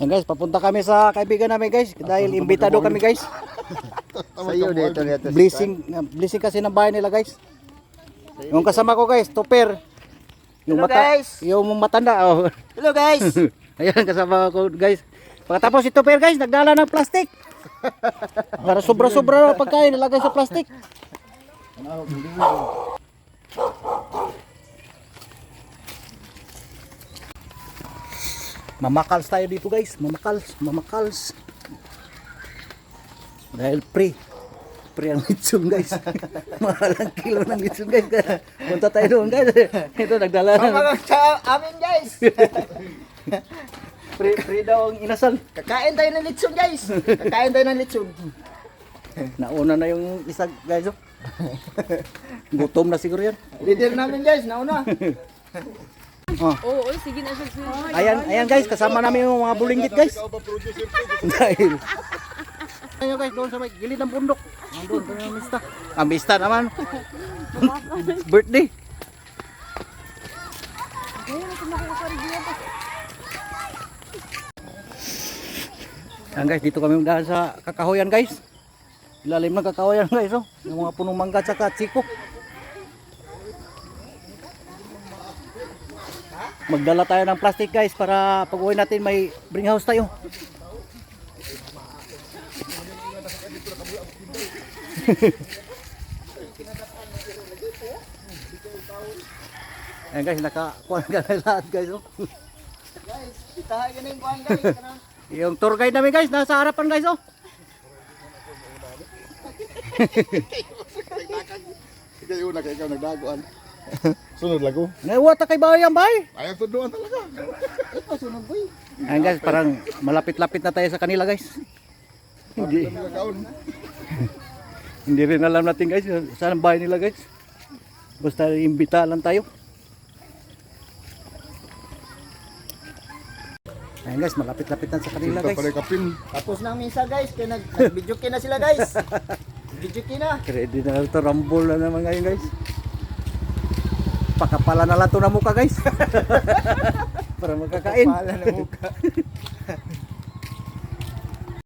Yan guys, papunta kami sa kaibigan namin guys. Dahil imbitado kami guys. Sa iyo dito dito. Blessing, blessing kasi ng bahay nila guys. Yung kasama ko guys, Topper. Yung Hello, mata, guys. yung matanda. Oh. Hello guys. Ayan, kasama ko guys. Pagkatapos si Topper guys, nagdala ng plastic. Para sobra-sobra na pagkain nilagay sa plastic. Mamakals tayo dito guys, mamakals, mamakals. Dahil pre, pre ang litsong guys. Mahal ang kilo ng litsong guys. Punta tayo doon guys. Ito nagdala Mga sa amin guys. pre, pre daw ang inasal. Kakain tayo ng lechon guys. Kakain tayo ng lechon. Nauna na yung isa guys. Oh. Gutom na siguro yan. Leader namin guys, nauna. Oh. Oo, oy, sige na siya. Ayan, ayan guys, kasama namin yung mga bulinggit guys. Dahil. Ayan guys, doon sa may gilid ng bundok. Nandun, doon yung mista. Ah, mista naman. Birthday. Ayan guys, dito kami dahil sa kakahoyan guys. Ilalim ng kakahoyan guys, oh. Yung mga punong mangga at saka tsiko. Magdala tayo ng plastic guys para pag uwi natin may bring house tayo. Ayan guys, nakakuha na kami lahat guys. Oh. guys, itahay ka na yung buwan guys. Yung tour guide namin guys, nasa harapan guys. Oh. Ikaw una ikaw nagdaguan. Sunod lago. Naiwata kay bahay ang bahay. Ayaw tuduan talaga. Ito, sunog boy. Ayan guys, parang malapit-lapit na tayo sa kanila guys. Hindi, hindi rin alam natin guys, saan ang bahay nila guys. Basta imbita lang tayo. Ayan guys, malapit-lapit na sa kanila guys. Tapos na misa guys, kaya nag nag-video na sila guys. Video na. Ready na ito, rumble na naman ngayon guys. Pakapala na lang ito na mukha guys. Para makakain. Pala na mukha.